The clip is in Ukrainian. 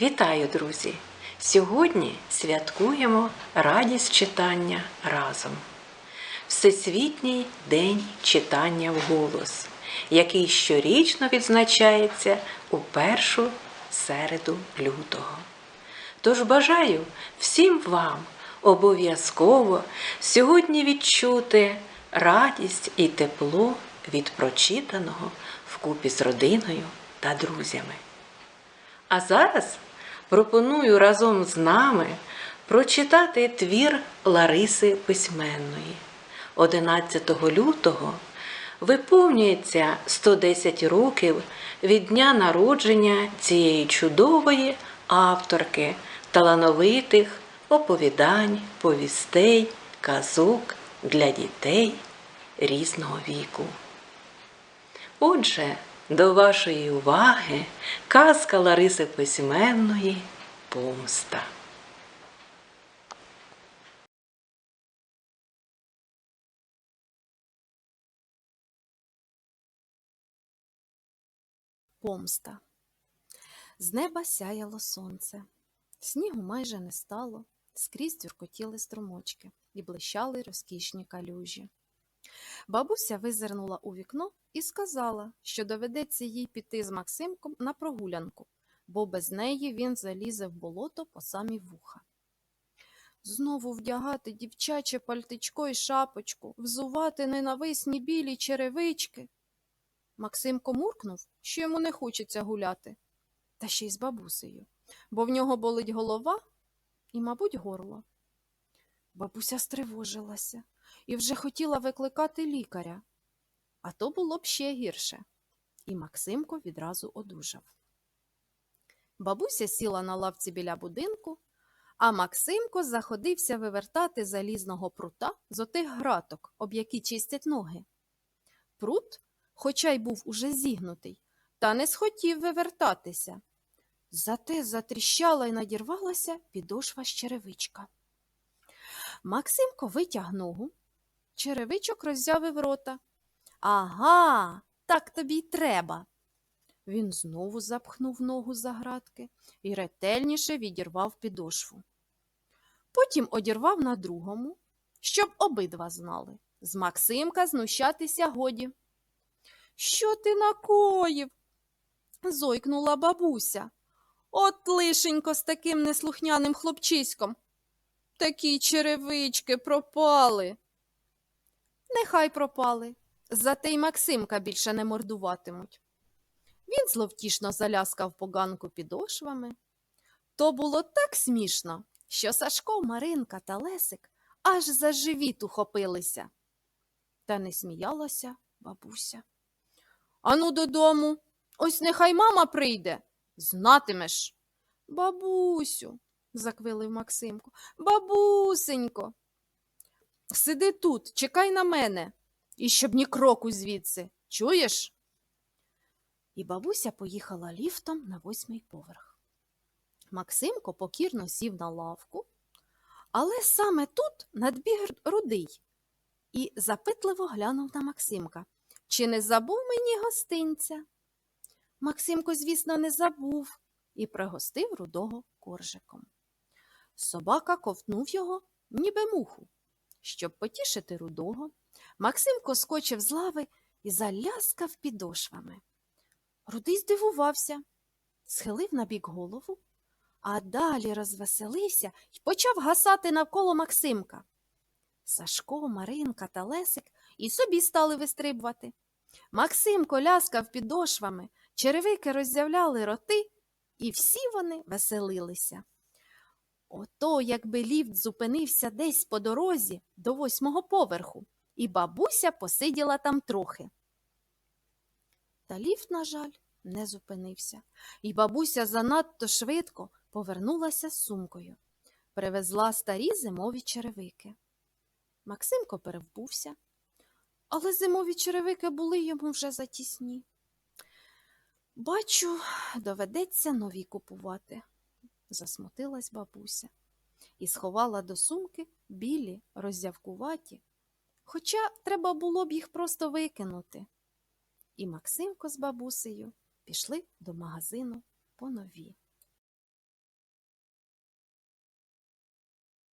Вітаю, друзі! Сьогодні святкуємо радість читання разом. Всесвітній день читання вголос, який щорічно відзначається у першу середу лютого. Тож бажаю всім вам обов'язково сьогодні відчути радість і тепло від прочитаного вкупі з родиною та друзями. А зараз пропоную разом з нами прочитати твір Лариси Письменної. 11 лютого виповнюється 110 років від дня народження цієї чудової авторки талановитих оповідань, повістей, казок для дітей різного віку. Отже, до вашої уваги казка Лариси Письменної Помста. Помста. З неба сяяло сонце. Снігу майже не стало, скрізь дзюркотіли струмочки і блищали розкішні калюжі. Бабуся визирнула у вікно і сказала, що доведеться їй піти з Максимком на прогулянку, бо без неї він залізе в болото по самі вуха. Знову вдягати дівчаче пальтичко і шапочку, взувати ненависні білі черевички. Максимко муркнув, що йому не хочеться гуляти, та ще й з бабусею, бо в нього болить голова і, мабуть, горло. Бабуся стривожилася і вже хотіла викликати лікаря, а то було б ще гірше. І Максимко відразу одужав. Бабуся сіла на лавці біля будинку, а Максимко заходився вивертати залізного прута з отих граток, об які чистять ноги. Прут, хоча й був уже зігнутий, та не схотів вивертатися. Зате затріщала й надірвалася підошва з черевичка. Максимко витяг ногу, черевичок роззявив рота. Ага, так тобі й треба. Він знову запхнув ногу за гратки і ретельніше відірвав підошву. Потім одірвав на другому, щоб обидва знали. З Максимка знущатися годі. Що ти накоїв? зойкнула бабуся. От лишенько з таким неслухняним хлопчиськом. Такі черевички пропали. Нехай пропали, зате й Максимка більше не мордуватимуть. Він зловтішно заляскав поганку підошвами. То було так смішно, що Сашко, Маринка та Лесик аж за живіт ухопилися. Та не сміялася бабуся. Ану додому, ось нехай мама прийде, знатимеш. Бабусю, заквилив Максимко, бабусенько. Сиди тут, чекай на мене, і щоб ні кроку звідси. Чуєш? І бабуся поїхала ліфтом на восьмий поверх. Максимко покірно сів на лавку, але саме тут надбіг рудий і запитливо глянув на Максимка. Чи не забув мені гостинця? Максимко, звісно, не забув і пригостив рудого коржиком. Собака ковтнув його, ніби муху. Щоб потішити рудого, Максимко скочив з лави і заляскав підошвами. Рудий здивувався, схилив набік голову, а далі розвеселився і почав гасати навколо Максимка. Сашко, Маринка та Лесик і собі стали вистрибувати. Максимко ляскав підошвами, черевики роззявляли роти, і всі вони веселилися. Ото, якби ліфт зупинився десь по дорозі до восьмого поверху, і бабуся посиділа там трохи. Та ліфт, на жаль, не зупинився, і бабуся занадто швидко повернулася з сумкою, привезла старі зимові черевики. Максимко перевбувся, але зимові черевики були йому вже затісні. Бачу, доведеться нові купувати, засмутилась бабуся і сховала до сумки білі, роззявкуваті, хоча треба було б їх просто викинути. І Максимко з бабусею пішли до магазину по нові.